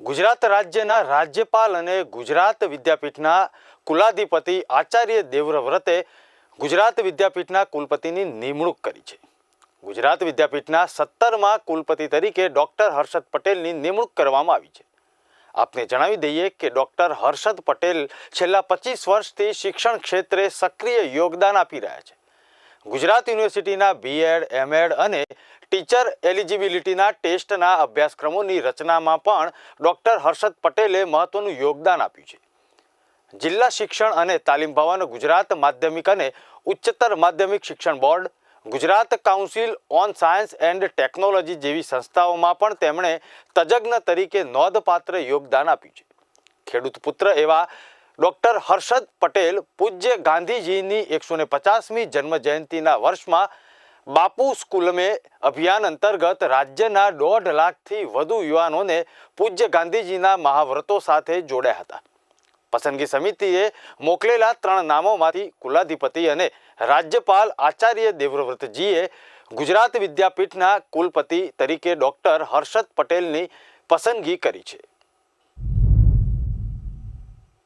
ગુજરાત રાજ્યના રાજ્યપાલ અને ગુજરાત વિદ્યાપીઠના કુલાધિપતિ આચાર્ય દેવવ્રતે ગુજરાત વિદ્યાપીઠના કુલપતિની નિમણૂક કરી છે. ગુજરાત વિદ્યાપીઠના સત્તરમાં કુલપતિ તરીકે ડૉક્ટર હર્ષદ પટેલની નિમણૂક કરવામાં આવી છે. આપને જણાવી દઈએ કે ડૉક્ટર હર્ષદ પટેલ છેલ્લા પચીસ વર્ષથી શિક્ષણ ક્ષેત્રે સક્રિય યોગદાન આપી રહ્યા છે. ગુજરાત યુનિવર્સિટીના બીએડ એમએડ અને ટીચર એલિજિબિલિટીના ટેસ્ટના અભ્યાસક્રમોની રચનામાં પણ ડૉક્ટર હર્ષદ પટેલે મહત્વનું યોગદાન આપ્યું છે. જિલ્લા શિક્ષણ અને તાલીમ ભવન, ગુજરાત માધ્યમિક અને ઉચ્ચતર માધ્યમિક શિક્ષણ board, Gujarat council on science and technology જેવી સંસ્થાઓમાં પણ તેમણે તજજ્ઞ તરીકે નોંધપાત્ર યોગદાન આપ્યું છે. ખેડૂત પુત્ર એવા ડૉક્ટર હર્ષદ પટેલ પૂજ્ય ગાંધીજીની એકસો ને પચાસમી જન્મજયંતિના વર્ષમાં બાપુ સ્કૂલમે અભિયાન અંતર્ગત રાજ્યના દોઢ લાખથી વધુ યુવાનોને પૂજ્ય ગાંધીજીના મહાવ્રતો સાથે જોડ્યા હતા. પસંદગી સમિતિએ મોકલેલા ત્રણ નામોમાંથી કુલાધિપતિ અને રાજ્યપાલ આચાર્ય દેવવ્રતજીએ ગુજરાત વિદ્યાપીઠના કુલપતિ તરીકે ડૉક્ટર હર્ષદ પટેલની પસંદગી કરી છે.